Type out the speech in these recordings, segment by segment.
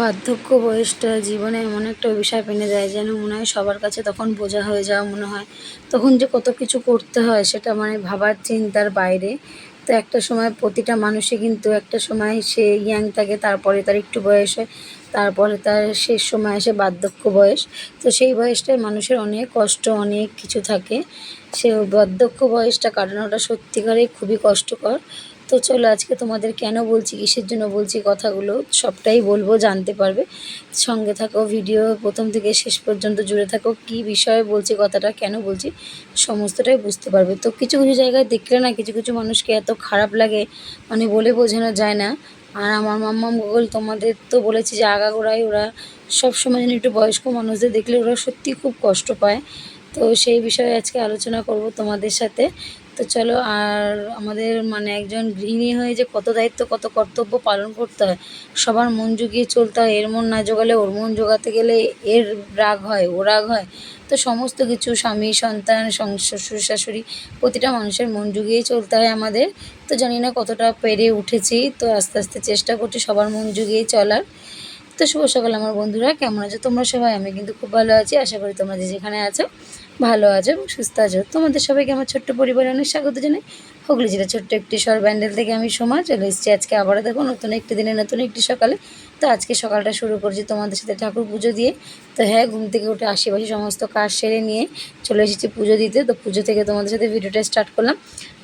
বার্ধক্য বয়সটা জীবনে এমন একটা অভিশাপ এনে দেয় যেন মনে হয় সবার কাছে তখন বোঝা হয়ে যাওয়া মনে হয়। তখন যে কত কিছু করতে হয় সেটা মানে ভাবার চিন্তার বাইরে। তো একটা সময় প্রতিটা মানুষই কিন্তু একটা সময় সে ইয়াং থাকে, তারপরে তার একটু বয়স হয়, তারপরে তার শেষ সময় আসে বার্ধক্য বয়স। তো সেই বয়সটায় মানুষের অনেক কষ্ট, অনেক কিছু থাকে। সে বার্ধক্য বয়সটা কাটানোটা সত্যিকারেই খুবই কষ্টকর। তো চলো আজকে তোমাদের কেন বলছি, কিসের জন্য বলছি কথাগুলো সবটাই বলব, জানতে পারবে। সঙ্গে থাকো, ভিডিও প্রথম থেকে শেষ পর্যন্ত জুড়ে থাকো, কি বিষয়ে বলছি, কথাটা কেন বলছি, সমস্তটাই বুঝতে পারবে। তো কিছু কিছু জায়গায় দেখলে না, কিছু কিছু মানুষকে এত খারাপ লাগে মানে বলে বোঝানো যায় না। আর আমার মাম্মাম গুগল তোমাদের তো বলেছি যে আগাগোড়ায় ওরা সবসময় যেন একটু বয়স্ক মানুষদের দেখলে ওরা সত্যিই খুব কষ্ট পায়। তো সেই বিষয়ে আজকে আলোচনা করব তোমাদের সাথে। তো চলো, আর আমাদের মানে একজন গৃহিণী হয়ে যে কত দায়িত্ব, কত কর্তব্য পালন করতে হয়, সবার মন জুগিয়ে চলতে হয়, এর মন না জোগালে ওর মন জোগাতে গেলে এর রাগ হয়, ও রাগ হয়। তো সমস্ত কিছু স্বামী, সন্তান শ্বশুর, শাশুড়ি প্রতিটা মানুষের মন জুগিয়েই চলতে হয় আমাদের। তো জানি না কতটা পেরে উঠেছি, তো আস্তে আস্তে চেষ্টা করছি সবার মন জুগিয়ে চলার। তো শুভ সকাল আমার বন্ধুরা, কেমন আছো তোমরা সবাই? আমি কিন্তু খুব ভালো আছি, আশা করি তোমরা যে যেখানে আছো ভালো আছো এবং সুস্থ আছো? তোমাদের সবাইকে আমার ছোট্ট পরিবারে অনেক স্বাগত জানাই। হুগলি জেলা ছোট্ট একটি সর ব্যান্ডেল থেকে আমি সোমা, চলে এসেছি আজকে আবারও দেখো নতুন একটি দিনে, নতুন একটি সকালে। তো আজকে সকালটা শুরু করছি তোমাদের সাথে ঠাকুর পুজো দিয়ে। তো হ্যাঁ ঘুম থেকে উঠে আশেপাশে সমস্ত কাজ সেরে নিয়ে চলে এসেছি পুজো দিতে। তো পুজো থেকে তোমাদের সাথে ভিডিওটা স্টার্ট করলাম।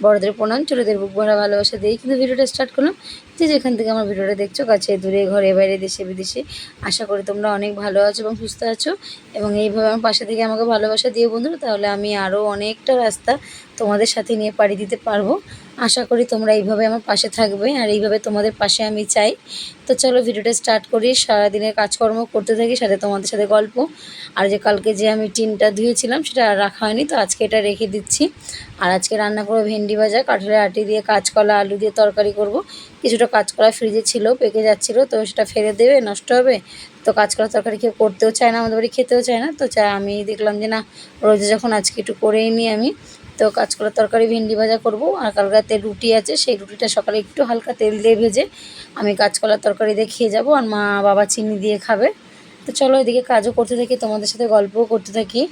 বড়দের প্রণাম, ছোটোদের বুক ভরা ভালোবাসা দিয়েই কিন্তু ভিডিওটা স্টার্ট করলাম। যে যেখান থেকে আমার ভিডিওটা দেখছ, কাছে, দূরে, ঘরে, বাইরে, দেশে, বিদেশে, আশা করি তোমরা অনেক ভালো আছো এবং সুস্থ আছো। এবং এইভাবে আমার পাশে থেকে আমাকে ভালোবাসা দিয়ে বন্ধুরা, তাহলে আমি আরও অনেকটা রাস্তা তোমাদের সাথে নিয়ে পাড়ি দিতে পারব। আশা করি তোমরা এইভাবে আমার পাশে থাকবে আর এইভাবে তোমাদের পাশে আমি চাই। তো চলো ভিডিওটা স্টার্ট করি। সারাদিনের কাজকর্ম করতে থাকি, সাথে তোমাদের সাথে গল্প। আর যে কালকে যে আমি টিনটা ধুয়েছিলাম, সেটা রাখা হয়নি, তো আজকে এটা রেখে দিচ্ছি। আর আজকে রান্না করব ভেন্ডি ভাজা, কাঠলের আটি দিয়ে কাঁচকলা, আলু দিয়ে তরকারি করব। কিছুটা কাঁচকলা ফ্রিজে ছিল, পেকে যাচ্ছিল, তো সেটা ফেলে দেবে, নষ্ট হবে। তো কাঁচকলা তরকারি কেউ করতেও চায় না, আমাদের বাড়ি খেতেও চায় না। তো চা, আমি দেখলাম যে না, রোজে যখন আজকে একটু করেই নিই আমি তো কাঁচকলা তরকারি, ভেন্ডি ভাজা করব। আর কালকাতে রুটি আছে, সেই রুটিটা সকালে একটু হালকা তেল দিয়ে ভেজে আমি কাঁচকলার তরকারি দিয়ে খেয়ে যাব আর মা বাবা চিনি দিয়ে খাবে। তো চলো এদিকে কাজও করতে থাকি, তোমাদের সাথে গল্পও করতে থাকি।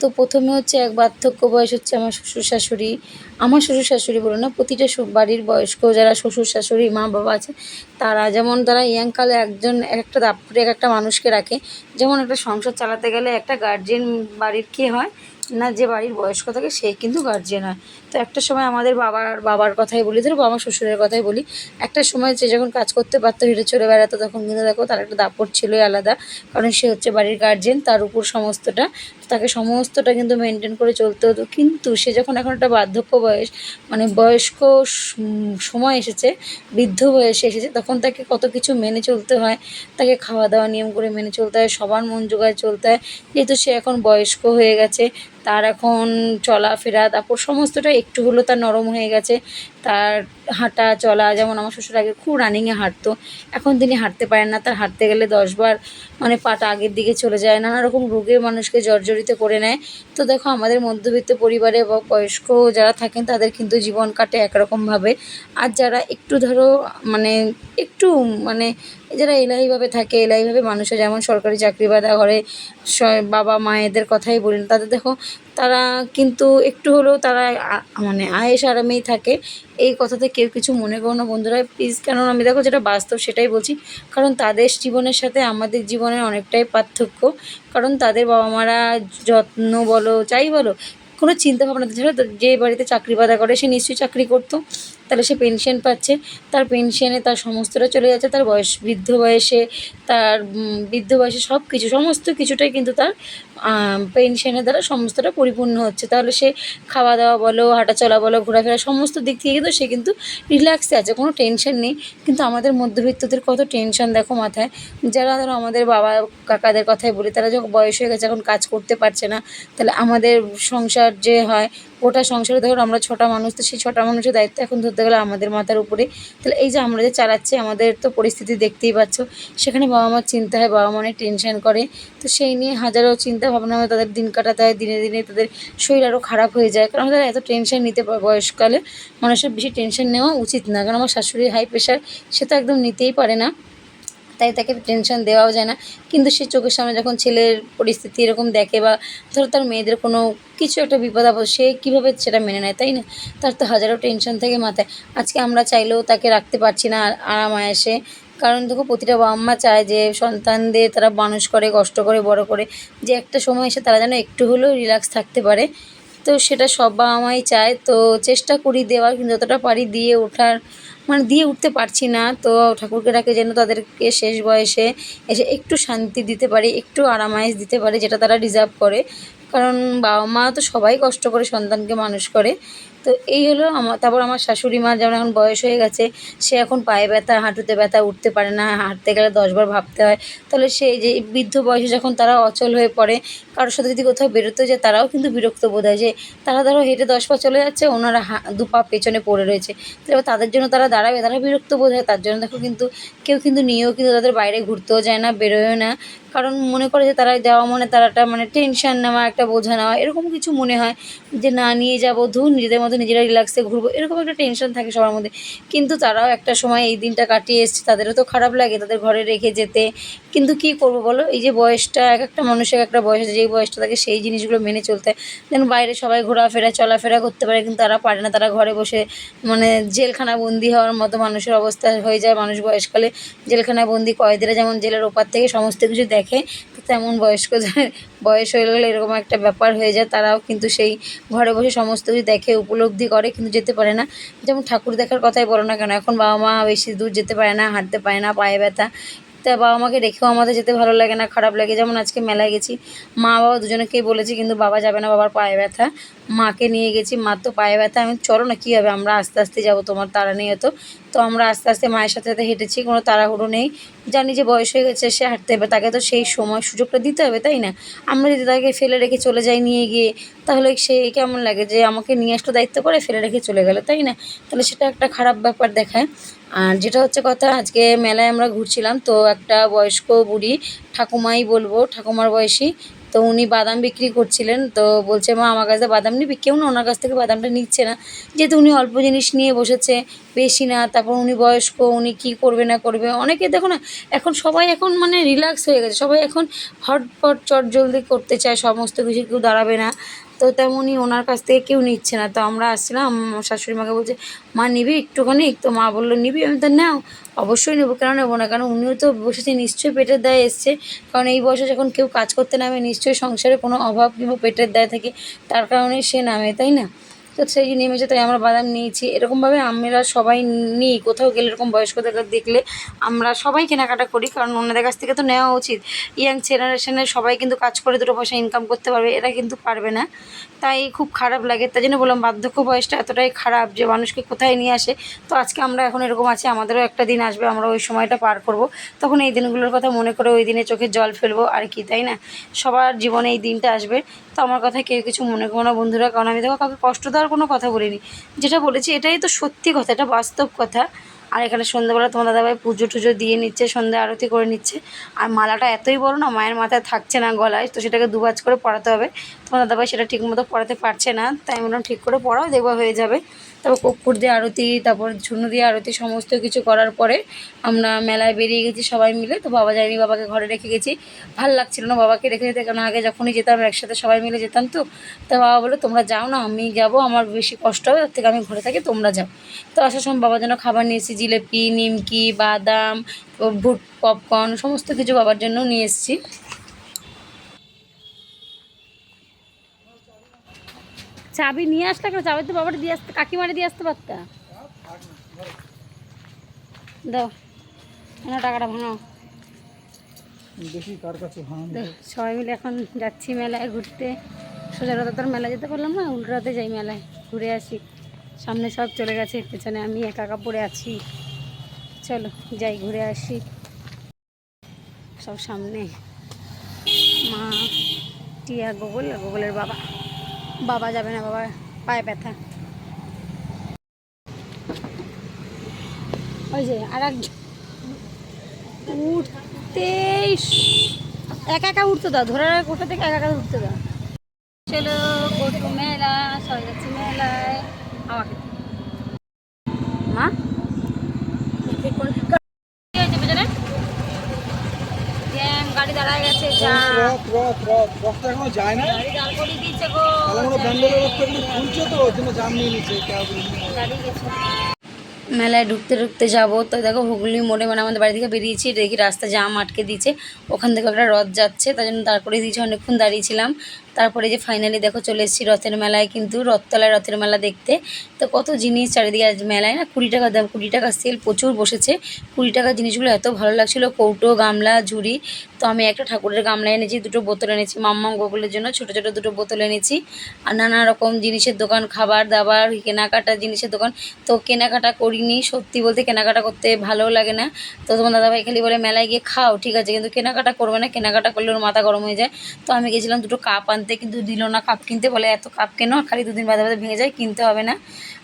তো প্রথমে হচ্ছে এক বার্ধক্য বয়স হচ্ছে আমার শ্বশুর শাশুড়ি। আমার শ্বশুর শাশুড়ি বলো না, প্রতিটা বাড়ির বয়স্ক যারা শ্বশুর শাশুড়ি, মা বাবা আছে, তারা যেমন তারা ইয়াংকালে একজন একটা দাপটে এক একটা মানুষকে রাখে। যেমন একটা সংসার চালাতে গেলে একটা গার্জেন বাড়ির কী হয় না যে বাড়ির বয়স্ক থাকে, সে কিন্তু গার্জেন হয়। তো একটা সময় আমাদের বাবার বাবার কথাই বলি, ধরো বাবা শ্বশুরের কথাই বলি, একটা সময় সে যখন কাজ করতে পারতো, হেঁটে চলে বেড়াতো, তখন কিন্তু দেখো তার একটা দাপট ছিলই আলাদা, কারণ সে হচ্ছে বাড়ির গার্জেন তার উপর সমস্তটা তাকে সমস্তটা কিন্তু মেনটেন করে চলতে হতো। কিন্তু সে যখন এখন একটা বার্ধক্য বয়স মানে বয়স্ক সময় এসেছে, বৃদ্ধ বয়সে এসেছে, তখন তাকে কত কিছু মেনে চলতে হয়। তাকে খাওয়া দাওয়া নিয়ম করে মেনে চলতে হয়, সবার মন জোগায় চলতে হয়। যেহেতু সে এখন বয়স্ক হয়ে গেছে তার এখন চলাফেরা তারপর সমস্তটা একটু হলেও তার নরম হয়ে গেছে। তার হাঁটা চলা, যেমন আমার শ্বশুর আগে খুব রানিংয়ে হাঁটতো, এখন তিনি হাঁটতে পারেন না, তার হাঁটতে গেলে দশবার মানে পাটা আগের দিকে চলে যায়, নানা রকম রোগে মানুষকে জর্জরিত করে নেয়। তো দেখো, আমাদের মধ্যবিত্ত পরিবারে বা বয়স্ক যারা থাকেন, তাদের কিন্তু জীবন কাটে একরকমভাবে আর যারা একটু ধরো মানে একটু মানে যারা এলাহিভাবে থাকে এলাহিভাবে মানুষের যেমন সরকারি চাকরি বাদা ঘরে বাবা মায়েদের কথাই বলেন তাদের দেখো তারা কিন্তু একটু হলেও তারা মানে আয়েস আরামেই থাকে। এই কথাতে কেউ কিছু মনে করো না বন্ধুরা। প্লিজ কেন আমি দেখো যেটা বাস্তব সেটাই বলছি। কারণ তাদের জীবনের সাথে আমাদের জীবনের অনেকটাই পার্থক্য। কারণ তাদের বাবা মারা যত্ন বলো, যাই বলো, কোনো চিন্তা ভাবনা ছাড়া যে বাড়িতে চাকরি বাদা করে সে নিশ্চয়ই চাকরি করতো। তাহলে সে পেনশন পাচ্ছে। তার পেনশনে তার সমস্তটা চলে যাচ্ছে। তার বয়স, বৃদ্ধ বয়সে, তার বৃদ্ধ বয়সে সব কিছু সমস্ত কিছুটাই কিন্তু তার পেনশনের দ্বারা সমস্তটা পরিপূর্ণ হচ্ছে। তাহলে সে খাওয়া দাওয়া বলো, হাঁটাচলা বলো, ঘোরাফেরা সমস্ত দিক থেকে কিন্তু সে কিন্তু রিল্যাক্সে আছে, কোনো টেনশন নেই। কিন্তু আমাদের মধ্যবিত্তদের কত টেনশন দেখো মাথায়। যারা ধরো আমাদের বাবা, কাকাদের কথাই বলি, তারা যখন বয়স হয়ে গেছে, এখন কাজ করতে পারছে না, তাহলে আমাদের সংসার যে হয় গোটা সংসারে ধরো আমরা ছটা মানুষ, তো সেই ছটা মানুষের দায়িত্ব এখন ধরতে গেলে আমাদের মাথার উপরে। তাহলে এই যে আমরা যে চালাচ্ছি, আমাদের তো পরিস্থিতি দেখতেই পাচ্ছ। সেখানে বাবা মার চিন্তা হয়, বাবা মা অনেক টেনশন করে। তো সেই নিয়ে হাজারো চিন্তা ভাবনা তাদের দিন কাটাতে হয়, দিনে দিনে তাদের শরীর আরও খারাপ হয়ে যায়। কারণ তারা এত টেনশন নিতে বয়সকালে। মানুষের বেশি টেনশন নেওয়া উচিত না। কারণ আমার শাশুড়ি হাই প্রেশার সে তো একদম নিতেই পারে না। তাই তাকে টেনশন দেওয়াও যায় না। কিন্তু সে চোখের সামনে যখন ছেলের পরিস্থিতি এরকম দেখে বা ধরো তার মেয়েদের কোনো কিছু একটা বিপদ আপদ, সে কীভাবে সেটা মেনে নেয়, তাই না? তার তো হাজারো টেনশন থাকে মাথায়। আজকে আমরা চাইলেও তাকে রাখতে পারছি না আর- আরাম আয়াসে কারণ দেখো প্রতিটা বাবা মা চায় যে সন্তানদের তারা মানুষ করে, কষ্ট করে, বড় করে। যে একটা সময় এসে তারা যেন একটু হলেও রিল্যাক্স থাকতে পারে। তো সেটা সব বাবা মাই চায়। তো চেষ্টা করি দেওয়ার, কিন্তু যতটা পারি দিয়ে ওঠার। মানে দিয়ে উঠতে পারছি না। তো ঠাকুরকে ডাকে যেন তাদেরকে শেষ বয়সে এসে একটু শান্তি দিতে পারি, একটু আরামাইজ দিতে পারে, যেটা তারা ডিজার্ভ করে। কারণ বাবা মা তো সবাই কষ্ট করে সন্তানকে মানুষ করে। তো এই হলো আমার তারপর আমার শাশুড়ি মা যেমন এখন বয়স হয়ে গেছে, সে এখন পায়ে ব্যথা, হাঁটুতে ব্যথা, উঠতে পারে না, হাঁটতে গেলে দশবার ভাবতে হয়। তাহলে সেই যে বৃদ্ধ বয়সে যখন তারা অচল হয়ে পড়ে, কারোর সাথে যদি কোথাও বেরোতে যায়, তারাও কিন্তু বিরক্ত বোধ হয় যে, তারা ধরো হেঁটে দশ পা চলে যাচ্ছে, ওনারা দু পা পেছনে পড়ে রয়েছে। তো তাদের জন্য তারা দাঁড়াবে, তারা বিরক্ত বোধ হয়, তার জন্য দেখো কিন্তু কেউ কিন্তু নিয়েও কিন্তু তাদের বাইরে ঘুরতেও যায় না, বেরোয়ও না। কারণ মনে করে যে তারা যাওয়া মনে তারা একটা মানে টেনশন নেওয়া, একটা বোঝা নেওয়া, এরকম কিছু মনে হয় যে, না, নিয়ে যাব, ধুর, নিজেদের মতো নিজেরা রিল্যাক্সে ঘুরবো, এরকম একটা টেনশন থাকে সবার মধ্যে। কিন্তু তারাও একটা সময় এই দিনটা কাটিয়ে এসছে, তাদেরও তো খারাপ লাগে তাদের ঘরে রেখে যেতে। কিন্তু কি করব বলো? এই যে বয়সটা, এক একটা মানুষের এক একটা বয়স আছে যেই বয়সটা থাকে সেই জিনিসগুলো মেনে চলতে হয়। যেন বাইরে সবাই ঘোরাফেরা, চলাফেরা করতে পারে, কিন্তু তারা পারে না। তারা ঘরে বসে মানে জেলখানা বন্দি হওয়ার মতো মানুষের অবস্থা হয়ে যায় মানুষ বয়সকালে। জেলখানা বন্দি কয়েদিরা যেমন জেলের ওপার থেকে সমস্ত কিছু দেখে তেমন বয়স্ক বয়স হয়ে গেলে এরকম একটা ব্যাপার হয়ে যায়, তারাও কিন্তু সেই ঘরে বসে সমস্ত কিছু দেখে, উপলব্ধি করে, কিন্তু যেতে পারে না। যেমন ঠাকুর দেখার কথাই বলো না কেন, এখন বাবা মা বেশি দূর যেতে পারে না, হাঁটতে পারে না, পায়ে ব্যথা। তা বাবা মাকে রেখেও আমাদের যেতে ভালো লাগে না, খারাপ লাগে। যেমন আজকে মেলায় গেছি, মা বাবা দুজনেকেই বলেছি, কিন্তু বাবা যাবে না, বাবার পায়ে ব্যথা। মাকে নিয়ে গেছি। মার তো পায়ে ব্যথা। আমি চলো না, কী হবে? আমরা আস্তে আস্তে যাব তোমার তারা নেই হতো তো আমরা আস্তে আস্তে মায়ের সাথে সাথে হেঁটেছি, কোনো তাড়াহুড়ো নেই। জানি যে বয়স হয়ে গেছে, সে হাঁটতে হবে। তাকে তো সেই সময় সুযোগটা দিতে হবে, তাই না? আমরা যদি তাকে ফেলে রেখে চলে যাই নিয়ে গিয়ে, তাহলে সে কেমন লাগে যে আমাকে নিয়ে আসলো, দায়িত্ব করে ফেলে রেখে চলে গেলো, তাই না? তাহলে সেটা একটা খারাপ ব্যাপার দেখায়। আর যেটা হচ্ছে কথা, আজকে মেলায় আমরা ঘুরছিলাম, তো একটা বয়স্ক বুড়ি ঠাকুমাই বলব, ঠাকুমার বয়সী তো উনি বাদাম বিক্রি করছিলেন, তো বলছে, মা, আমার কাছে বাদাম নিবি? কেউ না, ওনার কাছ থেকে বাদামটা নিচ্ছে না। যেহেতু উনি অল্প জিনিস নিয়ে বসেছে, বেশি না, তারপর উনি বয়স্ক, উনি কি করবে না করবে? অনেকে দেখো না, এখন সবাই এখন মানে রিল্যাক্স হয়ে গেছে, সবাই এখন হটপট চট জলদি করতে চায়, সমস্ত কিছু কেউ দাঁড়াবে না। তো তেমনই ওনার কাছ থেকে কেউ নিচ্ছে না। তো আমরা আসছিলাম, শাশুড়ি মাকে বলছে, মা নিবি একটুখানি? তো মা বলল, নিবি? আমি তো নাও, অবশ্যই নেব। কেন নেব না? কারণ উনিও তো বসেছে, নিশ্চয়ই পেটের দায় এসছে। কারণ এই বয়সে যখন কেউ কাজ করতে নামে, নিশ্চয়ই সংসারে কোনো অভাব কিংবা পেটের দায় থাকে, তার কারণে সে নামে, তাই না? তো সেই নেমেছে তাই আমরা বাদাম নিয়েছি। এরকমভাবে আমরা সবাই নিই। কোথাও গেলে এরকম বয়স্কদের দেখলে আমরা সবাই কেনাকাটা করি, কারণ ওনাদের কাছ থেকে তো নেওয়া উচিত। ইয়াং জেনারেশনের সবাই কিন্তু কাজ করে দুটো পয়সা ইনকাম করতে পারবে, এরা কিন্তু পারবে না। তাই খুব খারাপ লাগে। তাই জন্য বললাম, বার্ধক্য বয়সটা এতটাই খারাপ যে মানুষকে কোথায় নিয়ে আসে। তো আজকে আমরা এখন এরকম আছি, আমাদেরও একটা দিন আসবে, আমরা ওই সময়টা পার করব। তখন এই দিনগুলোর কথা মনে করে ওই দিনে চোখে জল ফেলব, আর কি, তাই না? সবার জীবনে এই দিনটা আসবে। তো আমার কথা কেউ কিছু মনে করো না বন্ধুরা, কারণ আমি দেখো কাউকে কষ্ট দেওয়ার কোনো কথা বলিনি। যেটা বলেছি, এটাই তো সত্যি কথা, এটা বাস্তব কথা। আর এখানে সন্ধ্যাবেলা তোমার দাদাভাই পুজো টুজো দিয়ে নিচ্ছে, সন্ধ্যা আরতি করে নিচ্ছে। আর মালাটা এতই বড় না, মায়ের মাথায় থাকছে না গলায়, তো সেটাকে দুবাজ করে পড়াতে হবে। তোমার দাদাভাই সেটা ঠিকমতো পড়াতে পারছে না, তাই বললাম, ঠিক করে পড়াও, দেখবা হয়ে যাবে। তারপর কর্পূর দিয়ে আরতি, তারপর ঝুনু দিয়ে আরতি, সমস্ত কিছু করার পরে আমরা মেলায় বেরিয়ে গেছি সবাই মিলে। তো বাবা যায়নি, বাবাকে ঘরে রেখে গেছি। ভালো লাগছিল না বাবাকে রেখে যেতে, কারণ আগে যখনই যেতাম, একসাথে সবাই মিলে যেতাম তো। তা বাবা বলে তোমরা যাও না, আমি যাব, আমার বেশি কষ্ট হবে তার থেকে আমি ঘরে থাকি, তোমরা যাও। তো আসার সময় বাবার জন্য খাবার নিয়ে এসেছি, জিলেপি, নিমকি, বাদাম, ভুট পপকর্ন সমস্ত কিছু বাবার জন্য নিয়ে এসেছি। চাবি নিয়ে আসলে কেন? চাবি তো বাবাটা দিয়ে আসতে কাকিমারে দিয়ে আসতে পারতা। দাও টাকাটা ভাঙাও। দেখি কার কাছে ভাঙা তো সবাই মিলে এখন যাচ্ছি মেলায় ঘুরতে। সোজা রাতে তো আর মেলায় যেতে পারলাম না উল্টো রাতে যাই মেলায়। ঘুরে আসি। সামনে সব চলে গেছে পেছনে আমি একা একা পড়ে আছি। চলো যাই ঘুরে আসি। সব সামনে। মা টিয়া গোগল গোগলের বাবা। বাবা যাবে না বাবা পায়ে ব্যথা। ওই যে আর এক উঠতেই স- একা একা উঠতে দাও, ধরে রাখ কোথা থেকে একা একা উঠতে দাও। চলো গোটু মেলা সবাই যাচ্ছি মেলায় আমাকে মা কি কোন- কি হয়েছে পেছনে? রথ রথ রথ রথটা এখনও যায় না। গাড়ি দাঁড় করিয়ে দিয়েছে গো। তাহলে ব্যান্ডেলের রথটা একটু খুলছে তো ওর জন্য জাম নিয়ে নিচ্ছে ক্যাব গাড়ি গেছে। মেলায় ঢুকতে ঢুকতে যাব। তো দেখো হুগলি মোড়ে মানে আমাদের বাড়ি থেকে বেরিয়েছি দেখি রাস্তা জাম আটকে দিয়েছে। ওখান থেকে একটা রথ যাচ্ছে তার জন্য দাঁড় করে দিয়েছি অনেকক্ষণ দাঁড়িয়েছিলাম তারপরে যে ফাইনালি দেখো চলে এসেছি রথের মেলায়, কিন্তু রথতলায় রথের মেলা দেখতে। তো কত জিনিস চারিদিকে মেলায় না, কুড়ি টাকা দাম, কুড়ি টাকা সেল প্রচুর বসেছে। কুড়ি টাকার জিনিসগুলো এত ভালো লাগছিল, কৌটো, গামলা, ঝুড়ি। তো আমি একটা ঠাকুরের গামলা এনেছি, দুটো বোতল এনেছি, মাম্মাম গোকুলের জন্য ছোটো ছোটো দুটো বোতল এনেছি। আর নানা রকম জিনিসের দোকান, খাবার, দাবার, কেনাকাটা জিনিসের দোকান। তো কেনাকাটা করিনি, সত্যি বলতে কেনাকাটা করতে ভালোও লাগে না। তো তোমার দাদাভাই খালি বলে, মেলায় গিয়ে খাও, ঠিক আছে। কিন্তু কেনাকাটা করবে না, কেনাকাটা করলে ওর মাথা গরম হয়ে যায়। তো আমি গেছিলাম দুটো কাপ আনতে। কিন্তু দিল না কাপ কিনতে বলে, এত কাপ কেন? খালি দুদিন বাদে বাদে ভেঙে যায়, কিনতে হবে না।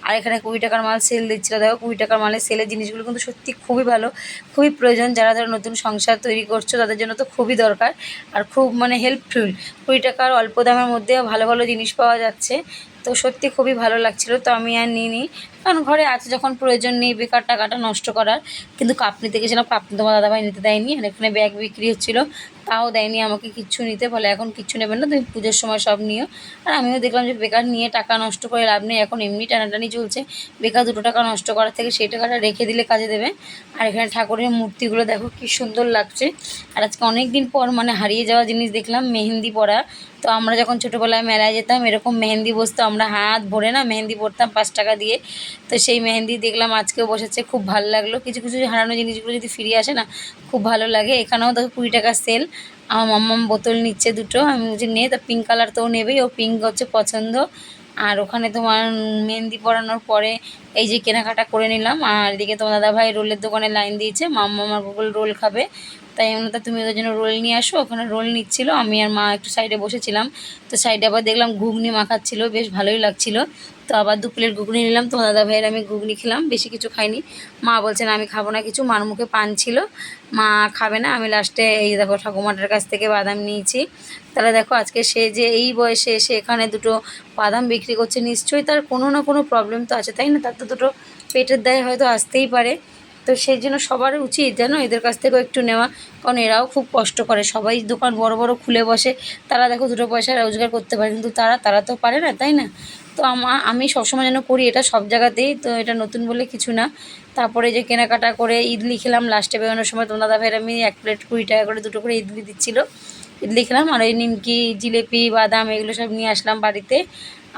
আর এখানে কুড়ি টাকার মাল সেল দিচ্ছিল। দেখো, কুড়ি টাকার মালের সেলের জিনিসগুলো কিন্তু সত্যি খুবই ভালো, খুবই প্রয়োজন। যারা ধরো নতুন সংসার তৈরি করছ, তাদের জন্য তো খুবই দরকার আর খুব মানে হেল্পফুল কুড়ি টাকার অল্প দামের মধ্যে ভালো ভালো জিনিস পাওয়া যাচ্ছে। তো সত্যি খুবই ভালো লাগছিল। তো আমি আর নিইনি। কারণ ঘরে আছে যখন প্রয়োজন নেই বেকার টাকাটা নষ্ট করার। কিন্তু কাপ নিতে গেছিলাম কাপ তোমার দাদাভাই নিতে দেয়নি। আর এখানে ব্যাগ বিক্রি হচ্ছিল, তাও দেয়নি আমাকে কিচ্ছু নিতে, বলে এখন কিচ্ছু নেবেন না, তুমি পুজোর সময় সব নিও। আর আমিও দেখলাম যে বেকার নিয়ে টাকা নষ্ট করে লাভ নেই, এখন এমনি টানাটানি চলছে। বেকার দুটো টাকা নষ্ট করার থেকে সেই টাকাটা রেখে দিলে কাজে দেবে। আর এখানে ঠাকুরের মূর্তিগুলো দেখো, কি সুন্দর লাগছে। আর আজকে অনেক দিন পর মানে হারিয়ে যাওয়া জিনিস দেখলাম, মেহেন্দি পরা। তো আমরা যখন ছোটোবেলায় মেলায় যেতাম, এরকম মেহেন্দি বসতো, আমরা হাত ভরে না মেহেন্দি পরতাম পাঁচ টাকা দিয়ে। তো সেই মেহেন্দি দেখলাম আজকেও বসেছে খুব ভালো লাগল। কিছু কিছু হারানো জিনিসগুলো যদি ফিরে আসে না খুব ভালো লাগে। এখানেও দেখো কুড়ি টাকা সেল আমার মাম্মাম বোতল নিচ্ছে দুটো আমি বলছি নে তা পিঙ্ক কালার তো নেবেই ও পিঙ্ক হচ্ছে পছন্দ। আর ওখানে তোমার মেহেন্দি পরানোর পরে এই যে কেনাকাটা করে নিলাম আর এদিকে তোমার দাদাভাই রোলের দোকানে লাইন দিয়েছে মাম্মা আমার গুগল রোল খাবে। তাই আমি বললাম, তা তুমি ওদের জন্য রোল নিয়ে আসো ওখানে রোল নিচ্ছিল আমি আর মা একটু সাইডে বসেছিলাম। তো সাইডে আবার দেখলাম ঘুগনি মাখাচ্ছিল বেশ ভালোই লাগছিল। তো আবার দু প্লেট ঘুগনি নিলাম। তো দাদা ভাইয়ের আমি ঘুগনি খেলাম, বেশি কিছু খাইনি। মা বলছেন আমি খাব না। কিছু মার মুখে পান ছিল। মা খাবে না। আমি লাস্টে এই দেখো ঠাকুমাটার কাছ থেকে বাদাম নিয়েছি। তাহলে দেখো, আজকে সে যে এই বয়সে এসে এখানে দুটো বাদাম বিক্রি করছে, নিশ্চয়ই তার কোনো না কোনো প্রবলেম তো আছে, তাই না? তার তো দুটো পেটের দায় হয়তো আসতেই পারে। তো সেই জন্য সবার উচিত জানো এদের কাছ থেকেও একটু নেওয়া। কারণ এরাও খুব কষ্ট করে। সবাই দোকান বড় বড় খুলে বসে। তারা দেখো দুটো পয়সা রোজগার করতে পারে। কিন্তু তারা তারা তো পারে না, তাই না? তো আমা, আমি সবসময় যেন করি, এটা সব জায়গাতেই। তো এটা নতুন বলে কিছু না। তারপরে যে কেনাকাটা করে ইডলি খেলাম লাস্টে বেরোনোর সময় তোমার ভাইয়ের আমি এক প্লেট কুড়ি টাকা করে দুটো করে ইডলি দিচ্ছিল। ইডলি খেলাম আর ওই নিমকি, জিলেপি, বাদাম এগুলো সব নিয়ে আসলাম বাড়িতে।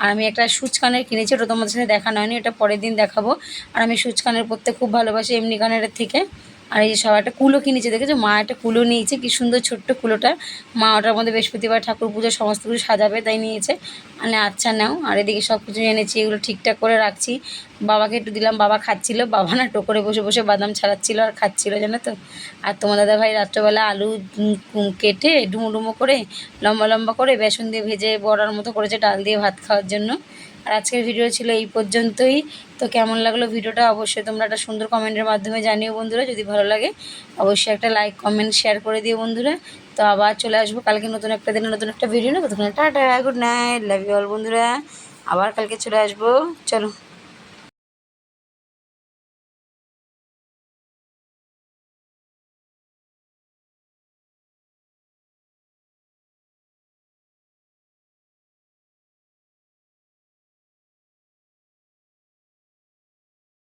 আর আমি একটা সুচ কানের কিনেছি, ওটা তোমাদের সাথে দেখানো হয়নি এটা পরের দিন দেখাবো। আর আমি সুচ কানের পরতে খুব ভালোবাসি এমনি কানের থেকে। আর এই যে সব একটা কুলো কিনেছে, দেখেছ? মা একটা কুলো নিয়েছে, কি সুন্দর ছোট্ট কুলোটা। মা ওটার মধ্যে বৃহস্পতিবার ঠাকুর পুজো, সমস্ত কিছু সাজাবে, তাই নিয়েছে। মানে আচ্ছা নাও। আর এদিকে সব কিছু এনেছি, এগুলো ঠিকঠাক করে রাখছি। বাবাকে একটু দিলাম, বাবা খাচ্ছিল। বাবা না টোকরে বসে বসে বাদাম ছাড়াচ্ছিল আর খাচ্ছিল, জানো তো? আর তোমার দাদা ভাই রাত্রেবেলা আলু কেটে ডুমো ডুমো করে, লম্বা লম্বা করে বেসন দিয়ে ভেজে বড়ার মতো করেছে, ডাল দিয়ে ভাত খাওয়ার জন্য। আর আজকের ভিডিও ছিল এই পর্যন্তই। তো কেমন লাগল ভিডিওটা অবশ্যই তোমরা একটা সুন্দর কমেন্টের মাধ্যমে জানিও বন্ধুরা, যদি ভালো লাগে। অবশ্যই একটা লাইক কমেন্ট শেয়ার করে দিও বন্ধুরা। তো আবার চলে আসব কালকে নতুন একটা দিনে নতুন একটা ভিডিও নেব তখন tata good night love you all বন্ধুরা। আবার কালকে চলে আসব। চলো।